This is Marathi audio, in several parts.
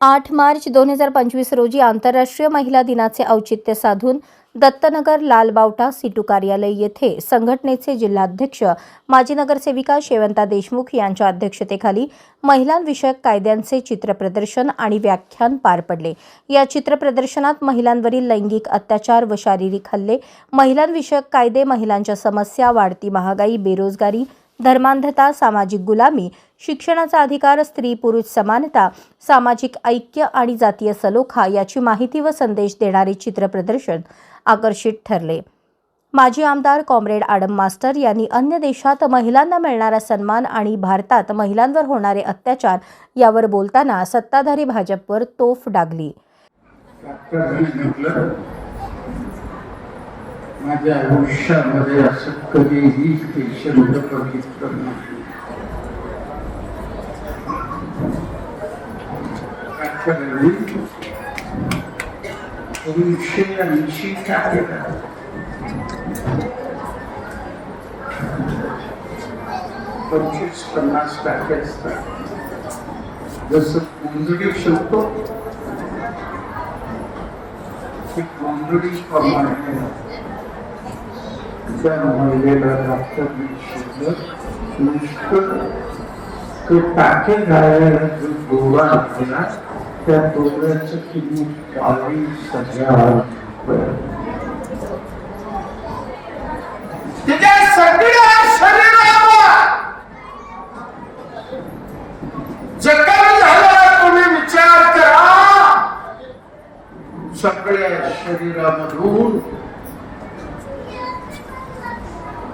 आठ मार्च दोन हजार पंचवीस रोजी आंतरराष्ट्रीय महिला दिनाचे औचित्य साधून दत्तनगर लालबावटा सिटू कार्यालय येथे संघटनेचे जिल्हाध्यक्ष माजी नगरसेविका शेवंता देशमुख यांच्या अध्यक्षतेखाली महिलांविषयक कायद्यांचे चित्रप्रदर्शन आणि व्याख्यान पार पडले. या चित्रप्रदर्शनात महिलांवरील लैंगिक अत्याचार व शारीरिक हल्ले महिलांविषयक कायदे महिलांच्या समस्या वाढती महागाई बेरोजगारी धर्मांधता सामाजिक गुलामी शिक्षणाचा अधिकार स्त्री पुरुष समानता सामाजिक ऐक्य आणि जातीय सलोखा याची माहिती व संदेश देणारे चित्रप्रदर्शन आकर्षित ठरले. माजी आमदार कॉम्रेड आडम मास्टर यांनी अन्य देशात महिलांना मिळणारा सन्मान आणि भारतात महिलांवर होणारे अत्याचार यावर बोलताना सत्ताधारी भाजपवर तोफ डागली. माझ्या आयुष्यामध्ये असं कधीही पेशंट बघितलं नाही. डॉक्टरांनी दोनशे ऐंशी टाकेला पंचवीस पन्नास टाके असतात. जसं कुंजडी शिवतो ती कोंबडी प्रमाणे. त्या महिलेला डॉक्टरने शोधलं नुसतं ते टाके घालायला जो दोरा त्या दोऱ्याचं किंमत बावीस हजार रुपये. तिच्या सगळ्या शरीरावर जखम झाला तुम्ही विचार करा सगळ्या शरीरामधून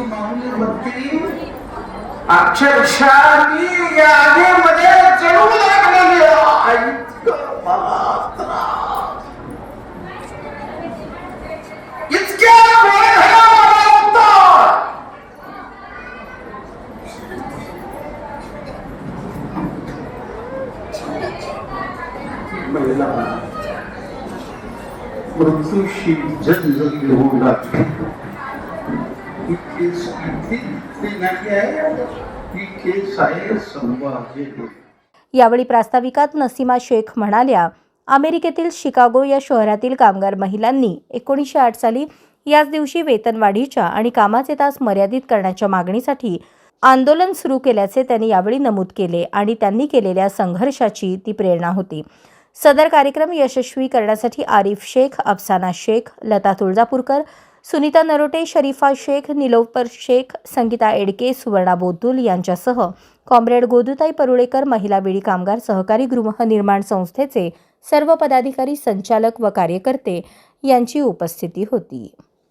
पाणी ती माऊली म्हणते अक्षरशः मी यादीमध्ये चढू लागलेली इतकं मला इतक्या मृत्यूशी जंग घेऊ लागली ही केस आहे ही केस आहे संभाजी यावेळी प्रास्ताविकात नसीमा शेख म्हणाल्या अमेरिकेतील शिकागो या शहरातील कामगार महिलांनी एकोणीसशे आठ साली याच दिवशी वेतनवाढीच्या आणि कामाचे तास मर्यादित करण्याच्या मागणीसाठी आंदोलन सुरू केल्याचे त्यांनी यावेळी नमूद केले आणि त्यांनी केलेल्या संघर्षाची ती प्रेरणा होती. सदर कार्यक्रम यशस्वी करण्यासाठी आरिफ शेख अफसाना शेख लता तुळजापूरकर सुनीता नरोटे शरीफा शेख निलोपर शेख संगीता एडके सुवर्णा बोतुल यांच्यासह कॉम्रेड गोदुताई परुळेकर महिला बिडी कामगार सहकारी गृहनिर्माण संस्थेचे सर्व पदाधिकारी संचालक व कार्यकर्ते यांची उपस्थिती होती.